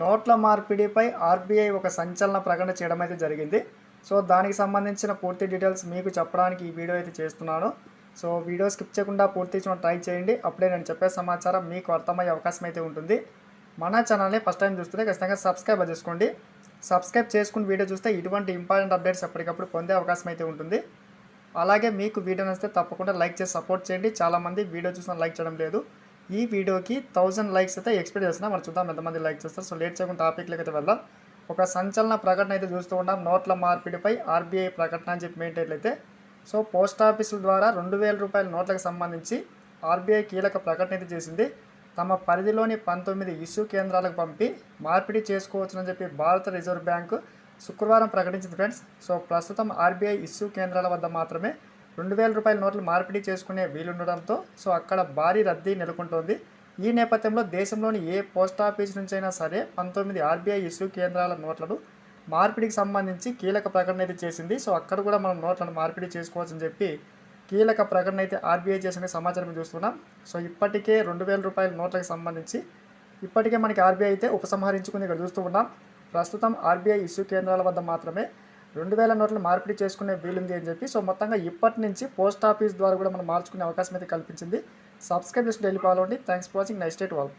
నోట్ల మార్పిడిపై ఆర్బీఐ ఒక సంచలన ప్రకటన చేయడం అయితే జరిగింది. సో దానికి సంబంధించిన పూర్తి డీటెయిల్స్ మీకు చెప్పడానికి ఈ వీడియో అయితే చేస్తున్నాను. సో వీడియో స్కిప్ చేయకుండా పూర్తి చూడ ట్రై చేయండి. అప్పుడే నేను చెప్పే సమాచారం మీకు అర్థమయ్యే అవకాశం అయితే ఉంటుంది. మన ఛానల్ని ఫస్ట్ టైం చూస్తుంటే ఖచ్చితంగా సబ్స్క్రైబ్ చేసుకోండి. సబ్స్క్రైబ్ చేసుకుని వీడియో చూస్తే ఇటువంటి ఇంపార్టెంట్ అప్డేట్స్ ఎప్పటికప్పుడు పొందే అవకాశం అయితే ఉంటుంది. అలాగే మీకు వీడియో నచ్చితే తప్పకుండా లైక్ చేసి సపోర్ట్ చేయండి. చాలామంది వీడియో చూసిన లైక్ చేయడం లేదు. ఈ వీడియోకి థౌజండ్ లైక్స్ అయితే ఎక్స్పెక్ట్ చేస్తున్నాం. మరి చూద్దాం ఎంతమంది లైక్ చేస్తారు. సో లేట్ చేయకుండా టాపిక్లకి అయితే వెళ్దాం. ఒక సంచలన ప్రకటన అయితే చూస్తూ ఉన్నాం. నోట్ల మార్పిడిపై ఆర్బీఐ ప్రకటన అని చెప్పి ఏంటైతే సో పోస్ట్ ఆఫీసుల ద్వారా రెండు వేల రూపాయల నోట్లకు సంబంధించి ఆర్బీఐ కీలక ప్రకటన అయితే చేసింది. తమ పరిధిలోని పంతొమ్మిది ఇష్యూ కేంద్రాలకు పంపి మార్పిడి చేసుకోవచ్చునని చెప్పి భారత రిజర్వ్ బ్యాంకు శుక్రవారం ప్రకటించింది ఫ్రెండ్స్. సో ప్రస్తుతం ఆర్బీఐ ఇష్యూ కేంద్రాల వద్ద మాత్రమే రెండు వేల రూపాయల నోట్లు మార్పిడి చేసుకునే వీలుండడంతో సో అక్కడ భారీ రద్దీ నెలకొంటోంది. ఈ నేపథ్యంలో దేశంలోని ఏ పోస్ట్ ఆఫీస్ నుంచైనా సరే పంతొమ్మిది ఆర్బీఐ ఇష్యూ కేంద్రాల నోట్లను మార్పిడికి సంబంధించి కీలక ప్రకటన అయితే చేసింది. సో అక్కడ కూడా మనం నోట్లను మార్పిడి చేసుకోవచ్చని చెప్పి కీలక ప్రకటన అయితే ఆర్బీఐ చేసిన సమాచారం చూస్తున్నాం. సో ఇప్పటికే రెండు వేల రూపాయల నోట్లకు సంబంధించి ఇప్పటికే మనకి ఆర్బీఐ అయితే ఉపసంహరించుకుని ఇక్కడ చూస్తూ ఉన్నాం. ప్రస్తుతం ఆర్బీఐ ఇష్యూ కేంద్రాల వద్ద మాత్రమే రెండు వేల నోట్లు మార్పిడి చేసుకునే వీలుంది అని చెప్పి సో మొత్తంగా ఇప్పటి నుంచి పోస్ట్ ఆఫీస్ ద్వారా కూడా మనం మార్చుకునే అవకాశం అయితే కల్పించింది. సబ్స్క్రైబ్ చేసి వెళ్ళిపోవాలండి thanks for watching next date వాళ్ళు